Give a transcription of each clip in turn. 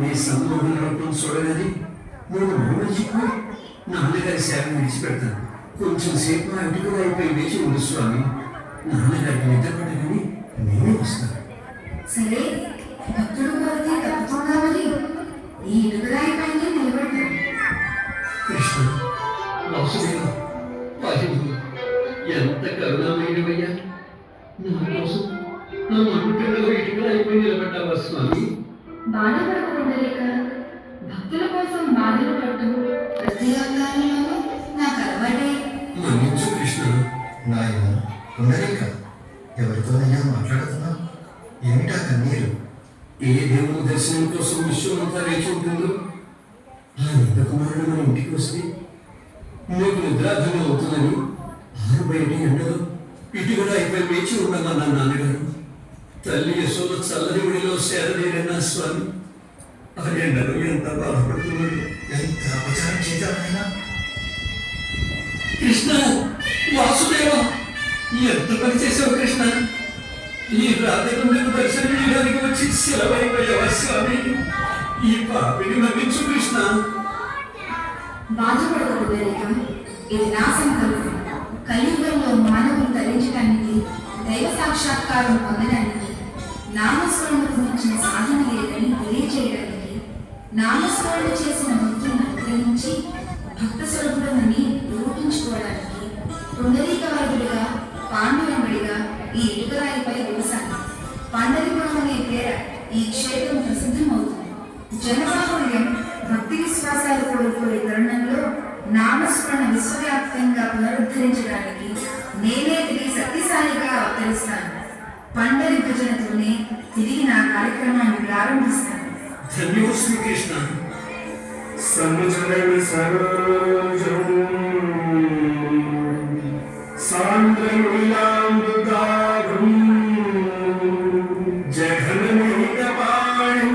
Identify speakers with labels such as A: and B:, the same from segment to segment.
A: నీ సమ్మోహన రూపం చూడగానే నేను మర్చిపోయి నాన్నగారి సేవ విడిచిపెడతాను. కొంచెం సేపు అటుగా అయిపోయి వేచి ఉండు స్వామి. నాన్నగారికి నిద్రపడగానే నేనే వస్తాను.
B: సరే భక్తుడు కోరితే తప్పుతుందా మరి. ఈ ఇటుకరాయి పైన నిలబడ్డాను.
A: కృష్ణ వాసుదేవ పాహించు ఎంత కరుణామయుడవయ్యా నా కోసం నా మనుపిల్లలు ఇటుగా అయిపోయి నిలబడ్డావా స్వామి?
B: బాధపడకుండా లేక భక్తుల కోసం బాధలు పట్టు ప్రతి అవతారంలోనూ నాకు అలవాటే
A: మన్నించు కృష్ణ
C: నాయన పుండరీక ఎవరితోనైనా మాట్లాడుతున్నావు? ఏమిటా కన్నీరు?
A: ఏ దేవుని దర్శనం కోసం విశ్వమంతా వేచి ఉంటుందో? ఆ నింద కుమారుడు మన ఇంటికి వస్తే నీకు నిద్రాధనం అవుతుందని ఆరు బయట ఎండలో ఇటు కూడా అయిపోయి వేచి ఉండమన్నా నాన్నగారు తల్లి యశోద చల్లని గుడిలో సేరలేరన్నా స్వామి. ఆ ఎండలో ఎంత బాధపడుతున్నాడు?
C: ఎంత అపచారం చేశాడైనా?
A: కృష్ణ వాసుదేవ ఎంత పని చేసావు కృష్ణ? ఈ రాధకుండకు దర్శనం ఇవ్వడానికి వచ్చి సెలవైపోయావా స్వామి? ఈ పాపిని మన్నించు కృష్ణ.
B: బాధపడకూడదు లేక ఇది నా సంకల్పం. కలియుగంలో మానవులు తరించడానికి దైవ సాక్షాత్కారం పొందడానికి నామస్మరణకు గురించిన సాధన లేదని తెలియజేయడానికి నామస్మరణ చేసిన భక్తులను అనుగ్రహించి భక్త స్వరూపుడమని నిరూపించుకోవడానికి పుండరీకవాదుడిగా వర్గుడిగా ఈ ఎటుకరాయిపై వ్యవసాయం పాండరిపురం అనే పేర ఈ క్షేత్రం ప్రసిద్ధమవుతుంది. జనబాహుళ్యం భక్తి విశ్వాసాలు కోల్పోయే తరుణంలో నామస్మరణ విశ్వవ్యాప్తంగా పునరుద్ధరించడానికి పండరి భజనతోనే తిరిగి నా కార్యక్రమాన్ని ప్రారంభిస్తాను
A: ధన్యోస్మి కృష్ణ
D: సముద్రం సరోజం సాంద్రములాంబుదారం జఘనమేకపాణం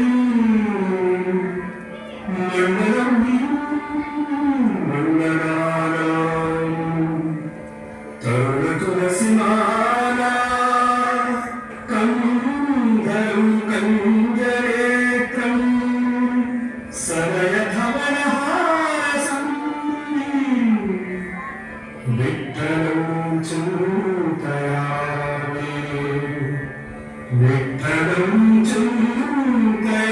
D: మండలం మండలానాం తరుణ விட்டலும் சிந்தையாவே விட்டலும் சிந்தையா